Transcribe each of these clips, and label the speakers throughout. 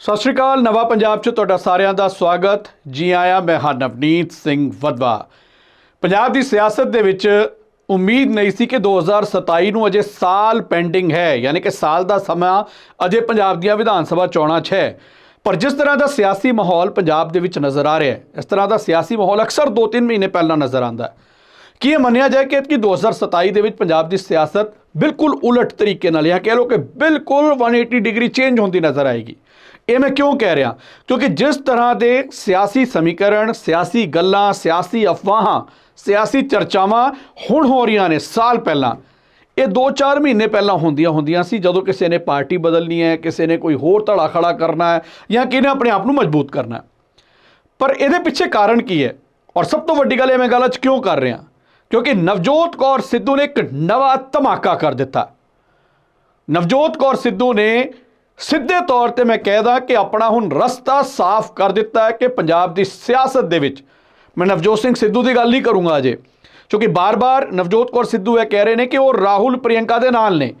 Speaker 1: ਸਤਿ ਸ਼੍ਰੀ ਅਕਾਲ, ਨਵਾਂ ਪੰਜਾਬ 'ਚ ਤੁਹਾਡਾ ਸਾਰਿਆਂ ਦਾ ਸਵਾਗਤ। ਜੀ ਆਇਆਂ, ਮੈਂ ਹਾਂ ਨਵਨੀਤ ਸਿੰਘ ਵਦਵਾ ਪੰਜਾਬ ਦੀ ਸਿਆਸਤ ਦੇ ਵਿੱਚ ਉਮੀਦ ਨਹੀਂ ਸੀ ਕਿ 2027 ਨੂੰ ਅਜੇ ਸਾਲ ਪੈਂਡਿੰਗ ਹੈ, ਯਾਨੀ ਕਿ ਸਾਲ ਦਾ ਸਮਾਂ ਅਜੇ ਪੰਜਾਬ ਦੀਆਂ ਵਿਧਾਨ ਸਭਾ ਚੋਣਾਂ 'ਚ ਹੈ। ਪਰ ਜਿਸ ਤਰ੍ਹਾਂ ਦਾ ਸਿਆਸੀ ਮਾਹੌਲ ਪੰਜਾਬ ਦੇ ਵਿੱਚ ਨਜ਼ਰ ਆ ਰਿਹਾ ਹੈ, ਇਸ ਤਰ੍ਹਾਂ ਦਾ ਸਿਆਸੀ ਮਾਹੌਲ ਅਕਸਰ 2-3 ਮਹੀਨੇ ਪਹਿਲਾਂ ਨਜ਼ਰ ਆਉਂਦਾ ਹੈ। ਕੀ ਇਹ ਮੰਨਿਆ ਜਾਏ ਕਿ ਕਿ 2027 ਦੇ ਵਿੱਚ ਪੰਜਾਬ ਦੀ ਸਿਆਸਤ ਬਿਲਕੁਲ ਉਲਟ ਤਰੀਕੇ ਨਾਲ ਜਾਂ ਕਹਿ ਲਓ ਕਿ ਬਿਲਕੁਲ 180 ਡਿਗਰੀ ਚੇਂਜ ਹੁੰਦੀ ਨਜ਼ਰ ਆਏਗੀ? ਇਹ ਮੈਂ ਕਿਉਂ ਕਹਿ ਰਿਹਾ ਕਿਉਂਕਿ ਜਿਸ ਤਰ੍ਹਾਂ ਦੇ ਸਿਆਸੀ ਸਮੀਕਰਨ ਸਿਆਸੀ ਗੱਲਾਂ ਸਿਆਸੀ ਅਫਵਾਹਾਂ ਸਿਆਸੀ ਚਰਚਾਵਾਂ ਹੁਣ ਹੋ ਰਹੀਆਂ ਨੇ ਸਾਲ ਪਹਿਲਾਂ ਇਹ 2-4 ਮਹੀਨੇ ਪਹਿਲਾਂ ਹੁੰਦੀਆਂ ਹੁੰਦੀਆਂ ਸੀ ਜਦੋਂ ਕਿਸੇ ਨੇ ਪਾਰਟੀ ਬਦਲਣੀ ਹੈ ਕਿਸੇ ਨੇ ਕੋਈ ਹੋਰ ਧੜਾ ਖੜਾ ਕਰਨਾ ਹੈ ਜਾਂ ਕਿਨੇ ਆਪਣੇ ਆਪ ਨੂੰ ਮਜ਼ਬੂਤ ਕਰਨਾ ਹੈ ਪਰ ਇਹਦੇ ਪਿੱਛੇ ਕਾਰਨ ਕੀ ਹੈ ਔਰ ਸਭ ਤੋਂ ਵੱਡੀ ਗੱਲ ਇਹ ਮੈਂ ਗੱਲ ਅੱਜ ਕਿਉਂ ਕਰ ਰਿਹਾ ਕਿਉਂਕਿ ਨਵਜੋਤ ਕੌਰ ਸਿੱਧੂ ਨੇ ਇੱਕ ਨਵਾਂ ਧਮਾਕਾ ਕਰ ਦਿੱਤਾ ਨਵਜੋਤ ਕੌਰ ਸਿੱਧੂ ਨੇ ਸਿੱਧੇ ਤੌਰ ਤੇ ਮੈਂ ਕਹਿਦਾ ਕਿ ਆਪਣਾ ਹੁਣ ਰਸਤਾ ਸਾਫ਼ ਕਰ ਦਿੱਤਾ ਹੈ ਕਿ ਪੰਜਾਬ ਦੀ ਸਿਆਸਤ ਦੇ ਵਿੱਚ। ਮੈਂ ਨਵਜੋਤ ਸਿੰਘ ਸਿੱਧੂ ਦੀ ਗੱਲ ਨਹੀਂ ਕਰੂੰਗਾ ਅਜੇ, ਕਿਉਂਕਿ ਬਾਰ-ਬਾਰ ਨਵਜੋਤ ਕੌਰ ਸਿੱਧੂ ਇਹ ਕਹਿ ਰਹੇ ਨੇ ਕਿ ਉਹ ਰਾਹੁਲ ਪ੍ਰਿਯੰਕਾ ਦੇ ਨਾਲ ਨੇ।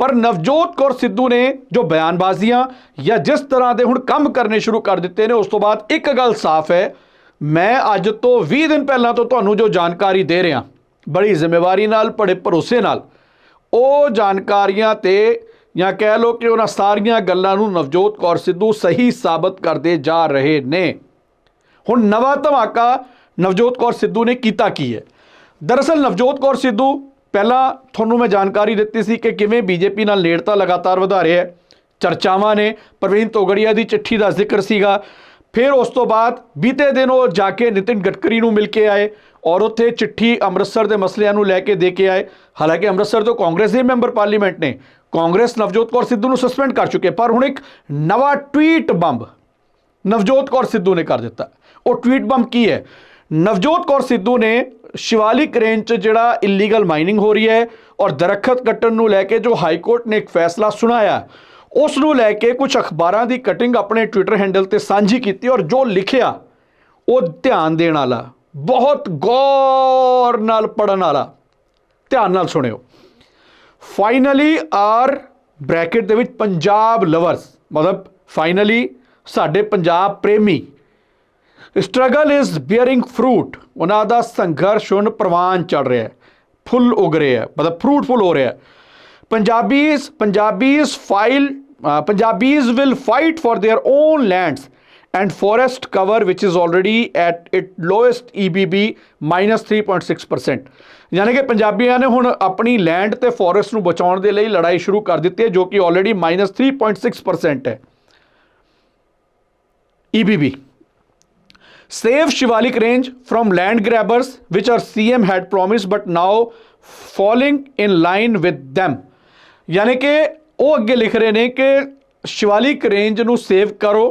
Speaker 1: ਪਰ ਨਵਜੋਤ ਕੌਰ ਸਿੱਧੂ ਨੇ ਜੋ ਬਿਆਨਬਾਜ਼ੀਆਂ ਜਾਂ ਜਿਸ ਤਰ੍ਹਾਂ ਦੇ ਹੁਣ ਕੰਮ ਕਰਨੇ ਸ਼ੁਰੂ ਕਰ ਦਿੱਤੇ ਨੇ, ਉਸ ਤੋਂ ਬਾਅਦ ਇੱਕ ਗੱਲ ਸਾਫ਼ ਹੈ, ਮੈਂ ਅੱਜ ਤੋਂ 20 ਦਿਨ ਪਹਿਲਾਂ ਤੋਂ ਤੁਹਾਨੂੰ ਜੋ ਜਾਣਕਾਰੀ ਦੇ ਰਿਹਾ, ਬੜੀ ਜ਼ਿੰਮੇਵਾਰੀ ਨਾਲ, ਬੜੇ ਭਰੋਸੇ ਨਾਲ, ਉਹ ਜਾਣਕਾਰੀਆਂ ਤੇ ਜਾਂ ਕਹਿ ਲਓ ਕਿ ਉਹਨਾਂ ਸਾਰੀਆਂ ਗੱਲਾਂ ਨੂੰ ਨਵਜੋਤ ਕੌਰ ਸਿੱਧੂ ਸਹੀ ਸਾਬਤ ਕਰਦੇ ਜਾ ਰਹੇ ਨੇ। ਹੁਣ ਨਵਾਂ ਧਮਾਕਾ ਨਵਜੋਤ ਕੌਰ ਸਿੱਧੂ ਨੇ ਕੀਤਾ ਕੀ ਹੈ? ਦਰਅਸਲ ਨਵਜੋਤ ਕੌਰ ਸਿੱਧੂ, ਪਹਿਲਾਂ ਤੁਹਾਨੂੰ ਮੈਂ ਜਾਣਕਾਰੀ ਦਿੱਤੀ ਸੀ ਕਿ ਕਿਵੇਂ ਬੀਜੇਪੀ ਨਾਲ ਨੇੜਤਾ ਲਗਾਤਾਰ ਵਧਾ ਰਿਹਾ ਹੈ। ਚਰਚਾਵਾਂ ਨੇ, ਪ੍ਰਵੀਨ ਤੋਗੜੀਆ ਦੀ ਚਿੱਠੀ ਦਾ ਜ਼ਿਕਰ ਸੀਗਾ। ਫਿਰ ਉਸ ਤੋਂ ਬਾਅਦ ਬੀਤੇ ਦਿਨ ਉਹ ਜਾ ਕੇ ਨਿਤਿਨ ਗਡਕਰੀ ਨੂੰ ਮਿਲ ਕੇ ਆਏ ਔਰ ਉੱਥੇ ਚਿੱਠੀ ਅੰਮ੍ਰਿਤਸਰ ਦੇ ਮਸਲਿਆਂ ਨੂੰ ਲੈ ਕੇ ਦੇ ਕੇ ਆਏ। ਹਾਲਾਂਕਿ ਅੰਮ੍ਰਿਤਸਰ ਤੋਂ ਕਾਂਗਰਸ ਦੇ ਮੈਂਬਰ ਪਾਰਲੀਮੈਂਟ ਨੇ ਕਾਂਗਰਸ ਨਵਜੋਤ ਕੌਰ ਸਿੱਧੂ ਨੂੰ ਸਸਪੈਂਡ ਕਰ ਚੁੱਕੇ, ਪਰ ਹੁਣ ਇੱਕ ਨਵਾਂ ਟਵੀਟ ਬੰਬ ਨਵਜੋਤ ਕੌਰ ਸਿੱਧੂ ਨੇ ਕਰ ਦਿੱਤਾ। ਉਹ ਟਵੀਟ ਬੰਬ ਕੀ ਹੈ? ਨਵਜੋਤ ਕੌਰ ਸਿੱਧੂ ਨੇ ਸ਼ਿਵਾਲਿਕ ਰੇਂਜ 'ਚ ਜਿਹੜਾ ਇਲੀਗਲ ਮਾਈਨਿੰਗ ਹੋ ਰਹੀ ਹੈ ਔਰ ਦਰਖਤ ਕੱਟਣ ਨੂੰ ਲੈ ਕੇ ਜੋ ਹਾਈ ਕੋਰਟ ਨੇ ਇੱਕ ਫੈਸਲਾ ਸੁਣਾਇਆ, ਉਸ ਨੂੰ ਲੈ ਕੇ ਕੁਝ ਅਖਬਾਰਾਂ ਦੀ ਕਟਿੰਗ ਆਪਣੇ ਟਵਿੱਟਰ ਹੈਂਡਲ ਤੇ ਸਾਂਝੀ ਕੀਤੀ ਔਰ ਜੋ ਲਿਖਿਆ, ਉਹ ਧਿਆਨ ਦੇਣ ਵਾਲਾ, ਬਹੁਤ ਗੌਰ ਨਾਲ ਪੜਨ ਵਾਲਾ। ਧਿਆਨ ਨਾਲ ਸੁਣਿਓ। ਫਾਈਨਲੀ ਆਰ ਬ੍ਰੈਕਟ ਦੇ ਵਿੱਚ ਪੰਜਾਬ ਲਵਰਸ ਮਤਲਬ ਫਾਈਨਲੀ ਸਾਡੇ ਪੰਜਾਬ ਪ੍ਰੇਮੀ। ਸਟਰਗਲ ਇਜ਼ ਬੀਅਰਿੰਗ ਫਰੂਟ ਉਹਨਾਂ ਦਾ ਸੰਘਰਸ਼ ਹੁਣ ਪ੍ਰਵਾਨ ਚੜ ਰਿਹਾ ਹੈ। ਫੁੱਲ ਉਗ ਰਿਹਾ ਹੈ। ਮਤਲਬ ਫਰੂਟਫੁਲ ਹੋ ਰਿਹਾ ਹੈ। Punjabis Punjabis file Punjabis will fight for their own lands and forest cover which is already at its lowest EBB minus 3.6% ਯਾਨੀ ਕਿ ਪੰਜਾਬੀਆਂ ਨੇ ਹੁਣ ਆਪਣੀ ਲੈਂਡ ਤੇ ਫੋਰੈਸਟ ਨੂੰ ਬਚਾਉਣ ਦੇ ਲਈ ਲੜਾਈ ਸ਼ੁਰੂ ਕਰ ਦਿੱਤੀ ਹੈ ਜੋ ਕਿ ਆਲਰੇਡੀ minus 3.6% ਹੈ EBB Save Shivalik range from land grabbers which our CM had promised but now falling in line with them ਯਾਨੀ ਕਿ ਉਹ ਅੱਗੇ ਲਿਖ ਰਹੇ ਨੇ ਕਿ ਸ਼ਿਵਾਲਿਕ ਰੇਂਜ ਨੂੰ ਸੇਵ ਕਰੋ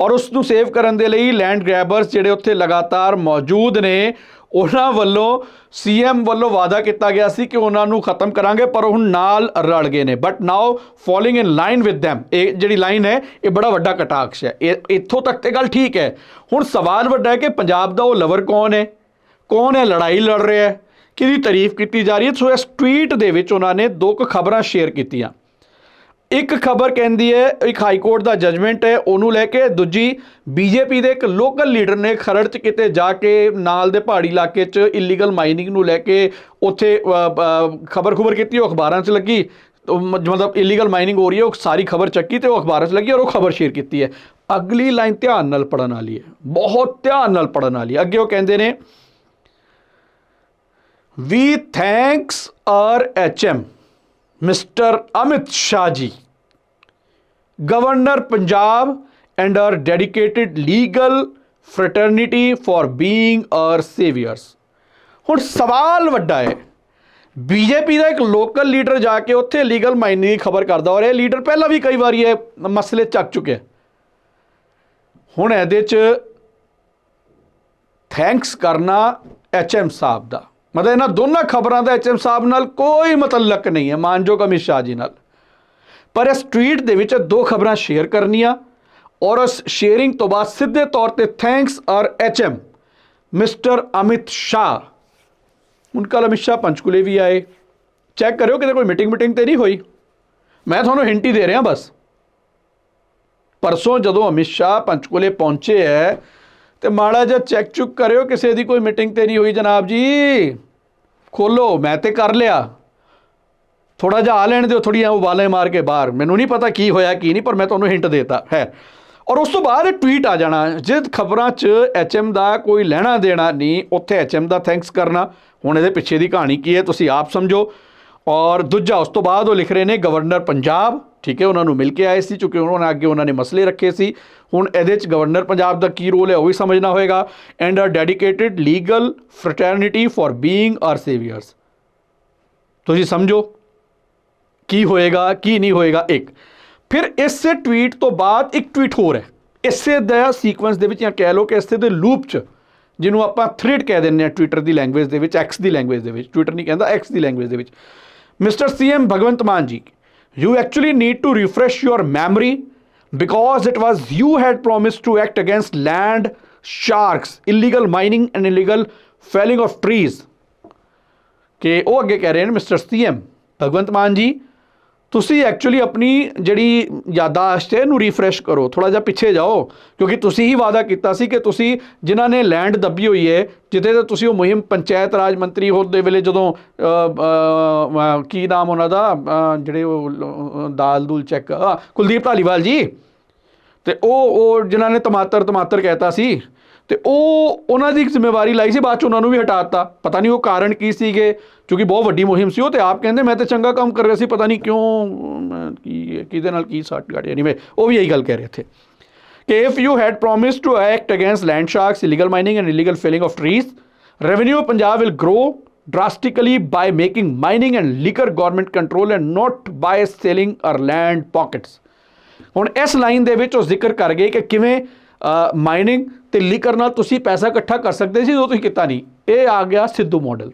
Speaker 1: ਔਰ ਉਸ ਨੂੰ ਸੇਵ ਕਰਨ ਦੇ ਲਈ ਲੈਂਡ ਗ੍ਰੈਬਰਸ ਜਿਹੜੇ ਉੱਥੇ ਲਗਾਤਾਰ ਮੌਜੂਦ ਨੇ, ਉਹਨਾਂ ਵੱਲੋਂ ਸੀਐਮ ਵੱਲੋਂ ਵਾਅਦਾ ਕੀਤਾ ਗਿਆ ਸੀ ਕਿ ਉਹਨਾਂ ਨੂੰ ਖਤਮ ਕਰਾਂਗੇ, ਪਰ ਉਹ ਹੁਣ ਨਾਲ ਰਲ ਗਏ ਨੇ। But now following in line with them, ਇਹ ਜਿਹੜੀ ਲਾਈਨ ਹੈ, ਇਹ ਬੜਾ ਵੱਡਾ ਕਟਾਕਸ਼ ਹੈ। ਇਹ, ਇੱਥੋਂ ਤੱਕ ਤੇ ਗੱਲ ਠੀਕ ਹੈ। ਹੁਣ ਸਵਾਲ ਵੱਡਾ ਹੈ ਕਿ ਪੰਜਾਬ ਦਾ ਉਹ ਲਵਰ ਕੌਣ ਹੈ? ਕੌਣ ਹੈ? ਲੜਾਈ ਲੜ ਰਿਹਾ ਹੈ? ਕਿਹਦੀ ਤਾਰੀਫ ਕੀਤੀ ਜਾ ਰਹੀ ਹੈ? ਸੋ ਇਸ ਟਵੀਟ ਦੇ ਵਿੱਚ ਉਹਨਾਂ ਨੇ ਦੋ ਕੁ ਖਬਰਾਂ ਸ਼ੇਅਰ ਕੀਤੀਆਂ। ਇੱਕ ਖਬਰ ਕਹਿੰਦੀ ਹੈ ਇੱਕ ਹਾਈ ਕੋਰਟ ਦਾ ਜੱਜਮੈਂਟ ਹੈ ਉਹਨੂੰ ਲੈ ਕੇ ਦੂਜੀ ਬੀਜੇਪੀ ਦੇ ਇੱਕ ਲੋਕਲ ਲੀਡਰ ਨੇ ਖਰੜ ਚ ਕਿਤੇ ਜਾ ਕੇ ਨਾਲ ਦੇ ਪਹਾੜੀ ਇਲਾਕੇ ਚ ਇਲੀਗਲ ਮਾਈਨਿੰਗ ਨੂੰ ਲੈ ਕੇ ਉੱਥੇ ਖਬਰ ਖੁਬਰ ਕੀਤੀ ਉਹ ਅਖਬਾਰਾਂ 'ਚ ਲੱਗੀ। ਮਤਲਬ ਇਲੀਗਲ ਮਾਈਨਿੰਗ ਹੋ ਰਹੀ ਹੈ ਉਹ ਸਾਰੀ ਖਬਰ ਚੱਕੀ ਤੇ ਉਹ ਅਖਬਾਰਾਂ 'ਚ ਲੱਗੀ ਔਰ ਉਹ ਖਬਰ ਸ਼ੇਅਰ ਕੀਤੀ ਹੈ। ਅਗਲੀ ਲਾਈਨ ਧਿਆਨ ਨਾਲ ਪੜਨ ਵਾਲੀ ਹੈ ਬਹੁਤ ਧਿਆਨ ਨਾਲ ਪੜਨ ਵਾਲੀ ਹੈ। ਅੱਗੇ ਉਹ ਕਹਿੰਦੇ ਨੇ ਵੀ thanks our our HM, mister Amit Shah ji. Governor Punjab and our dedicated legal fraternity for being our saviors. ਹੁਣ ਸਵਾਲ ਵੱਡਾ ਹੈ। ਬੀਜੇਪੀ ਦਾ ਇੱਕ ਲੋਕਲ ਲੀਡਰ ਜਾ ਕੇ ਉੱਥੇ ਲੀਗਲ ਮਾਈਨਿੰਗ ਦੀ ਖਬਰ ਕਰਦਾ ਔਰ ਇਹ ਲੀਡਰ ਪਹਿਲਾਂ ਵੀ ਕਈ ਵਾਰੀ ਇਹ ਮਸਲੇ ਚੱਕ ਚੁੱਕਿਆ ਹੁਣ ਇਹਦੇ 'ਚ ਥੈਂਕਸ ਕਰਨਾ ਐਚਐਮ ਸਾਹਿਬ ਦਾ। ਮਤਲਬ ਇਹਨਾਂ ਦੋਨਾਂ ਖਬਰਾਂ ਦਾ ਐਚਐਮ ਸਾਹਿਬ ਨਾਲ ਕੋਈ ਮਤਲਕ ਨਹੀਂ ਹੈ, ਮਾਨਯੋਗ ਅਮਿਤ ਸ਼ਾਹ ਜੀ ਨਾਲ। ਪਰ ਇਸ ਟਵੀਟ ਦੇ ਵਿੱਚ ਦੋ ਖਬਰਾਂ ਸ਼ੇਅਰ ਕਰਨੀਆਂ ਔਰ ਉਸ ਸ਼ੇਅਰਿੰਗ ਤੋਂ ਬਾਅਦ ਸਿੱਧੇ ਤੌਰ ਤੇ ਥੈਂਕਸ ਔਰ ਐਚਐਮ ਮਿਸਟਰ ਅਮਿਤ ਸ਼ਾਹ। ਹੁਣ ਕੱਲ੍ਹ ਅਮਿਤ ਸ਼ਾਹ ਪੰਚਕੂਲੇ ਵੀ ਆਏ। ਚੈੱਕ ਕਰਿਓ, ਕਿਤੇ ਕੋਈ ਮੀਟਿੰਗ ਮੀਟਿੰਗ ਤੇ ਨਹੀਂ ਹੋਈ। ਮੈਂ ਤੁਹਾਨੂੰ ਹਿੰਟ ਹੀ ਦੇ ਰਿਹਾ ਬਸ। ਪਰਸੋਂ ਜਦੋਂ ਅਮਿਤ ਸ਼ਾਹ ਪੰਚਕੂਲੇ ਪਹੁੰਚੇ ਹੈ ਤੇ ਮਾੜਾ ਜਿਹਾ ਚੈੱਕ ਚੁੱਕ ਕਰਿਓ, ਕਿਸੇ ਦੀ ਕੋਈ ਮੀਟਿੰਗ ਤੇ ਨਹੀਂ ਹੋਈ ਜਨਾਬ ਜੀ। ਖੋਲੋ, ਮੈਂ ਤੇ ਕਰ ਲਿਆ। ਥੋੜਾ ਜਿਹਾ ਆ ਲੈਣ ਦਿਓ ਥੋੜੀਆਂ ਉਬਾਲੇ ਮਾਰ ਕੇ ਬਾਹਰ। ਮੈਨੂੰ ਨਹੀਂ ਪਤਾ ਕੀ ਹੋਇਆ, ਕੀ ਨਹੀਂ, ਪਰ ਮੈਂ ਤੁਹਾਨੂੰ ਹਿੰਟ ਦੇਤਾ, ਹੈ। ਔਰ ਉਸ ਤੋਂ ਬਾਅਦ ਟਵੀਟ ਆ ਜਾਣਾ ਜਿਸ ਖਬਰਾਂ 'ਚ ਐਚਐਮ ਦਾ ਕੋਈ ਲੈਣਾ ਦੇਣਾ ਨਹੀਂ, ਉੱਥੇ ਐਚਐਮ ਦਾ ਥੈਂਕਸ ਕਰਨਾ। ਹੁਣ ਇਹਦੇ ਪਿੱਛੇ ਦੀ ਕਹਾਣੀ ਕੀ ਹੈ, ਤੁਸੀਂ ਆਪ ਸਮਝੋ। ਔਰ ਦੂਜਾ, ਉਸ ਤੋਂ ਬਾਅਦ ਉਹ ਲਿਖ ਰਹੇ ਨੇ ਗਵਰਨਰ ਪੰਜਾਬ। ਠੀਕ ਹੈ, ਉਹਨਾਂ ਨੂੰ ਮਿਲ ਕੇ ਆਏ ਸੀ ਕਿਉਂਕਿ ਉਹਨਾਂ ਨੇ ਅੱਗੇ ਉਹਨਾਂ ਨੇ ਮਸਲੇ ਰੱਖੇ ਸੀ। ਹੁਣ ਇਹਦੇ 'ਚ ਗਵਰਨਰ ਪੰਜਾਬ ਦਾ ਕੀ ਰੋਲ ਹੈ, ਉਹ ਵੀ ਸਮਝਣਾ ਹੋਏਗਾ। And a dedicated legal fraternity for being our saviours ਤੁਸੀਂ ਸਮਝੋ, ਕੀ ਹੋਏਗਾ, ਕੀ ਨਹੀਂ ਹੋਏਗਾ, ਇੱਕ। ਫਿਰ ਇਸ ਟਵੀਟ ਤੋਂ ਬਾਅਦ ਇੱਕ ਟਵੀਟ ਹੋਰ ਹੈ। ਇਸੇ ਦਾ ਸੀਕੁਐਂਸ ਦੇ ਵਿੱਚ ਜਾਂ ਕਹਿ ਲਓ ਕਿ ਇਸੇ ਦੇ ਲੂਪ 'ਚ, ਜਿਹਨੂੰ ਆਪਾਂ ਥ੍ਰੈਡ ਕਹਿ ਦਿੰਦੇ ਆ ਟਵਿੱਟਰ ਦੀ ਲੈਂਗੁਏਜ ਦੇ ਵਿੱਚ ਐਕਸ ਦੀ ਲੈਂਗੁਏਜ ਦੇ ਵਿੱਚ ਟਵਿੱਟਰ ਨਹੀਂ ਕਹਿੰਦਾ ਐਕਸ ਦੀ ਲੈਂਗੁਏਜ ਦੇ ਵਿੱਚ। ਮਿਸਟਰ ਸੀਐਮ ਭਗਵੰਤ ਮਾਨ ਜੀ you actually need to refresh your memory because it was you had promised to act against land sharks illegal mining and illegal felling of trees. के वो आगे कह रहे हैं मिस्टर सीएम भगवंत ਤੁਸੀਂ ਐਕਚੁਅਲੀ ਆਪਣੀ ਜਿਹੜੀ ਯਾਦਾਸ਼ਤ ਹੈ ਇਹਨੂੰ ਰੀਫਰੈਸ਼ ਕਰੋ ਥੋੜਾ ਜਿਹਾ ਪਿੱਛੇ ਜਾਓ, ਕਿਉਂਕਿ ਤੁਸੀਂ ਹੀ ਵਾਅਦਾ ਕੀਤਾ ਸੀ ਕਿ ਤੁਸੀਂ ਜਿਨ੍ਹਾਂ ਨੇ ਲੈਂਡ ਦੱਬੀ ਹੋਈ ਹੈ, ਜਿੱਥੇ ਤੇ ਤੁਸੀਂ ਉਹ ਮੁਹਿੰਮ ਪੰਚਾਇਤ ਰਾਜ ਮੰਤਰੀ ਹੋਣ ਦੇ ਵੇਲੇ ਜਦੋਂ ਕੀ ਨਾਮ ਉਹਨਾਂ ਦਾ ਜਿਹੜੇ ਉਹ ਦਾਲ ਦੂਲ ਚੈੱਕ ਕੁਲਦੀਪ ਢਾਲੀਵਾਲ ਜੀ। ਤੇ ਉਹ ਉਹ ਜਿਨ੍ਹਾਂ ਨੇ ਟਮਾਟਰ ਟਮਾਟਰ ਕਹਿਤਾ ਸੀ ਤੇ ਉਹ ਉਹਨਾਂ ਦੀ ਜ਼ਿੰਮੇਵਾਰੀ ਲਈ ਸੀ ਬਾਅਦ ਚ ਉਹਨਾਂ ਨੂੰ ਵੀ ਹਟਾਤਾ ਪਤਾ ਨਹੀਂ ਉਹ ਕਾਰਨ ਕੀ ਸੀਗੇ ਕਿਉਂਕਿ ਬਹੁਤ ਵੱਡੀ ਮੁਹਿੰਮ ਸੀ ਉਹ ਤੇ ਆਪ ਕਹਿੰਦੇ ਮੈਂ ਤਾਂ ਚੰਗਾ ਕੰਮ ਕਰ ਰਿਹਾ ਸੀ ਪਤਾ ਨਹੀਂ ਕਿਉਂ ਕੀ ਕਿਹਦੇ ਨਾਲ ਕੀ ਸਾਟ ਗਾੜੀ ਐਨੀਵੇ ਉਹ ਵੀ ਇਹੀ ਗੱਲ ਕਹਿ ਰਹੇ ਥੇ ਕਿ if you had promised to act against land sharks illegal mining and illegal felling of trees revenue punjab will grow drastically by making mining and liquor government control and not by selling our land pockets ਹੁਣ ਇਸ line ਦੇ ਵਿੱਚ ਉਹ ਜ਼ਿਕਰ ਕਰ ਗਏ ਕਿ ਕਿਵੇਂ ਮਾਈਨਿੰਗ ਤੇ ਲੀਕਰ ਨਾਲ ਤੁਸੀਂ ਪੈਸਾ ਇਕੱਠਾ ਕਰ ਸਕਦੇ ਸੀ ਜੋ ਤੁਸੀਂ ਕੀਤਾ ਨਹੀਂ। ਇਹ ਆ ਗਿਆ ਸਿੱਧੂ ਮਾਡਲ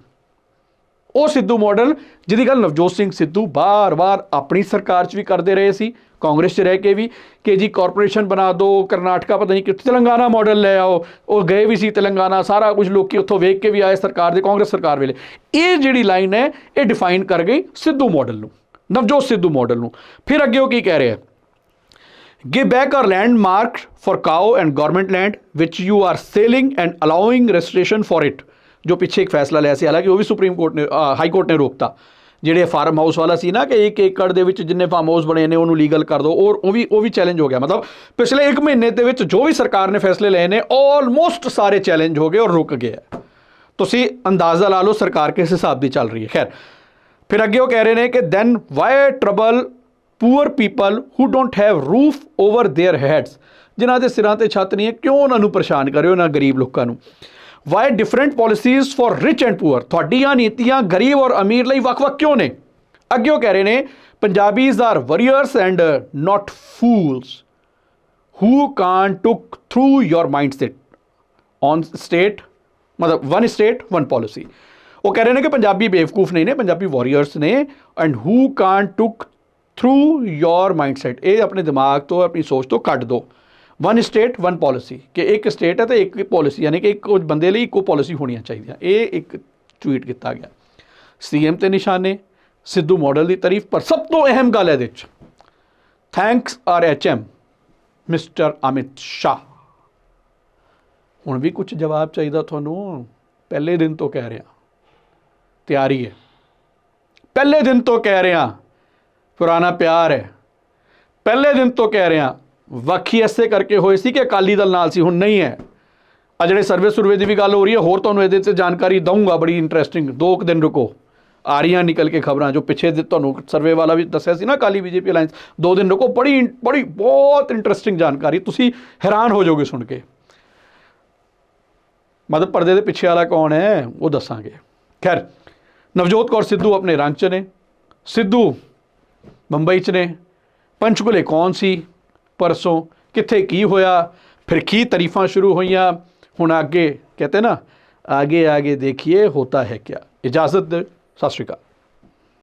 Speaker 1: ਉਹ ਸਿੱਧੂ ਮਾਡਲ ਜਿਹਦੀ ਗੱਲ ਨਵਜੋਤ ਸਿੰਘ ਸਿੱਧੂ ਬਾਰ-ਬਾਰ ਆਪਣੀ ਸਰਕਾਰ 'ਚ ਵੀ ਕਰਦੇ ਰਹੇ ਸੀ, ਕਾਂਗਰਸ 'ਚ ਰਹਿ ਕੇ ਵੀ, ਕਿ ਜੀ ਕਾਰਪੋਰੇਸ਼ਨ ਬਣਾ ਦਿਓ ਕਰਨਾਟਕਾ ਪਤਾ ਨਹੀਂ ਕਿੱਥੇ ਤੇਲੰਗਾਨਾ ਮਾਡਲ ਲੈ ਆਓ, ਉਹ ਗਏ ਵੀ ਸੀ ਤੇਲੰਗਾਨਾ, ਸਾਰਾ ਕੁਝ ਲੋਕੀ ਉੱਥੋਂ ਵੇਖ ਕੇ ਵੀ ਆਏ ਸਰਕਾਰ ਦੇ, ਕਾਂਗਰਸ ਸਰਕਾਰ ਵੇਲੇ। ਇਹ ਜਿਹੜੀ ਲਾਈਨ ਹੈ, ਇਹ ਡਿਫਾਈਨ ਕਰ ਗਈ ਸਿੱਧੂ ਮਾਡਲ ਨੂੰ, ਨਵਜੋਤ ਸਿੱਧੂ ਮਾਡਲ ਨੂੰ। ਫਿਰ ਅੱਗੇ ਉਹ ਕੀ ਕਹਿ ਰਿਹਾ? Give back our land marked for cow and government land, which you are selling and allowing registration for it. ਜੋ ਪਿੱਛੇ ਇੱਕ ਫੈਸਲਾ ਲਿਆ ਸੀ, ਹਾਲਾਂਕਿ ਉਹ ਵੀ ਸੁਪਰੀਮ ਕੋਰਟ ਨੇ ਹਾਈ ਕੋਰਟ ਨੇ ਰੋਕਤਾ। ਜਿਹੜੇ ਫਾਰਮ ਹਾਊਸ ਵਾਲਾ ਸੀ ਨਾ ਕਿ ਇੱਕ ਏਕੜ ਦੇ ਵਿੱਚ ਜਿੰਨੇ ਫਾਰਮ ਹਾਊਸ ਬਣੇ ਨੇ, ਉਹਨੂੰ ਲੀਗਲ ਕਰ ਦਿਓ ਔਰ ਉਹ ਵੀ ਉਹ ਵੀ ਚੈਲੰਜ ਹੋ ਗਿਆ। ਮਤਲਬ ਪਿਛਲੇ 1 ਮਹੀਨੇ ਦੇ ਵਿੱਚ ਜੋ ਵੀ ਸਰਕਾਰ ਨੇ ਫੈਸਲੇ ਲਏ ਨੇ ਆਲਮੋਸਟ ਸਾਰੇ ਚੈਲੰਜ ਹੋ ਗਏ ਔਰ ਰੁਕ ਗਏ ਤੁਸੀਂ ਅੰਦਾਜ਼ਾ ਲਾ ਲਓ ਸਰਕਾਰ ਕਿਸ ਹਿਸਾਬ ਦੀ ਚੱਲ ਰਹੀ ਹੈ। ਖੈਰ, ਫਿਰ ਅੱਗੇ ਉਹ ਕਹਿ ਰਹੇ ਨੇ ਕਿ then why trouble poor people who don't have roof over their heads ਜਿਨ੍ਹਾਂ ਦੇ ਸਿਰਾਂ ਤੇ ਛੱਤ ਨਹੀਂ ਹੈ, ਕਿਉਂ ਉਹਨਾਂ ਨੂੰ ਪਰੇਸ਼ਾਨ ਕਰਿਓ ਨਾ ਗਰੀਬ ਲੋਕਾਂ ਨੂੰ? Why different policies for rich and poor ਤੁਹਾਡੀਆਂ ਨੀਤੀਆਂ ਗਰੀਬ ਔਰ ਅਮੀਰ ਲਈ ਵੱਖ-ਵੱਖ ਕਿਉਂ ਨੇ? ਅੱਗੇ ਉਹ ਕਹਿ ਰਹੇ ਨੇ Punjabis are warriors and not fools who can took through your mindset on state ਮਤਲਬ ਵਨ ਸਟੇਟ ਵਨ ਪਾਲਿਸੀ ਉਹ ਕਹਿ ਰਹੇ ਨੇ ਕਿ ਪੰਜਾਬੀ ਬੇਵਕੂਫ ਨਹੀਂ ਨੇ, ਪੰਜਾਬੀ ਵਾਰੀਅਰਸ ਨੇ and who can't took through your mindset ਇਹ ਆਪਣੇ ਦਿਮਾਗ ਤੋਂ, ਆਪਣੀ ਸੋਚ ਤੋਂ ਕੱਢ ਦੋ। ਵਨ ਸਟੇਟ ਵਨ ਪਾਲਿਸੀ ਕਿ ਇੱਕ ਸਟੇਟ ਹੈ ਤੇ ਇੱਕ ਪਾਲਿਸੀ ਯਾਨੀ ਕਿ ਇੱਕ ਬੰਦੇ ਲਈ ਇੱਕੋ ਪਾਲਿਸੀ ਹੋਣੀਆਂ ਚਾਹੀਦੀਆਂ। ਇਹ ਇੱਕ ਟਵੀਟ ਕੀਤਾ ਗਿਆ। ਸੀਐਮ ਤੇ ਨਿਸ਼ਾਨੇ, ਸਿੱਧੂ ਮਾਡਲ ਦੀ ਤਾਰੀਫ, ਪਰ ਸਭ ਤੋਂ ਅਹਿਮ ਗੱਲ ਹੈ ਇਹਦੇ ਵਿੱਚ। Thanks our HM mister Amit Shah ਹੁਣ ਵੀ ਕੁਝ ਜਵਾਬ ਚਾਹੀਦਾ ਤੁਹਾਨੂੰ? ਪਹਿਲੇ ਦਿਨ ਤੋਂ ਕਹਿ ਰਿਹਾ। ਤਿਆਰੀ ਹੈ। ਪਹਿਲੇ ਦਿਨ ਤੋਂ ਕਹਿ ਰਿਹਾ। ਪੁਰਾਣਾ ਪਿਆਰ ਹੈ। ਪਹਿਲੇ ਦਿਨ ਤੋਂ ਕਹਿ ਰਿਹਾ, ਵੱਖੀ ਐਸੇ ਕਰਕੇ ਹੋਏ ਸੀ ਕਿ ਅਕਾਲੀ ਦਲ ਨਾਲ ਸੀ, ਹੁਣ ਨਹੀਂ ਹੈ। ਆ ਜਿਹੜੇ ਸਰਵੇ ਸੁਰਵੇ ਦੀ ਵੀ ਗੱਲ ਹੋ ਰਹੀ ਹੈ, ਹੋਰ ਤੁਹਾਨੂੰ ਇਹਦੇ ਤੇ ਜਾਣਕਾਰੀ ਦਊਂਗਾ, ਬੜੀ ਇੰਟਰਸਟਿੰਗ ਦੋ ਕੁ ਦਿਨ ਰੁਕੋ। ਆ ਰਹੀਆਂ ਨਿਕਲ ਕੇ ਖਬਰਾਂ ਜੋ ਪਿੱਛੇ ਤੁਹਾਨੂੰ ਸਰਵੇ ਵਾਲਾ ਵੀ ਦੱਸਿਆ ਸੀ ਨਾ ਕਾਲੀ ਬੀਜੇਪੀ ਅਲਾਈਅੰਸ ਦੋ ਦਿਨ ਰੁਕੋ, ਬੜੀ ਬੜੀ, ਬਹੁਤ ਇੰਟਰਸਟਿੰਗ ਜਾਣਕਾਰੀ। ਤੁਸੀਂ ਹੈਰਾਨ ਹੋ ਜਾਓਗੇ ਸੁਣ ਕੇ। ਮਤਲਬ ਪਰਦੇ ਦੇ ਪਿੱਛੇ ਵਾਲਾ ਕੌਣ ਹੈ, ਉਹ ਦੱਸਾਂਗੇ। ਖੈਰ, ਨਵਜੋਤ ਕੌਰ ਸਿੱਧੂ ਆਪਣੇ ਰੰਗ 'ਚ ਨੇ। ਸਿੱਧੂ ਬੰਬਈ 'ਚ ਨੇ। ਪੰਚਕੁਲੇ ਕੌਣ ਸੀ? ਪਰਸੋਂ ਕਿੱਥੇ ਕੀ ਹੋਇਆ? ਫਿਰ ਕੀ ਤਾਰੀਫਾਂ ਸ਼ੁਰੂ ਹੋਈਆਂ? ਹੁਣ ਅੱਗੇ, ਕਹਤੇ ਨਾ ਆਗੇ ਆਗੇ ਦੇਖੀਏ, ਹੋਤਾ ਹੈ ਕਿਆ। ਇਜਾਜ਼ਤ, ਸਤਿ ਸ਼੍ਰੀ ਅਕਾਲ।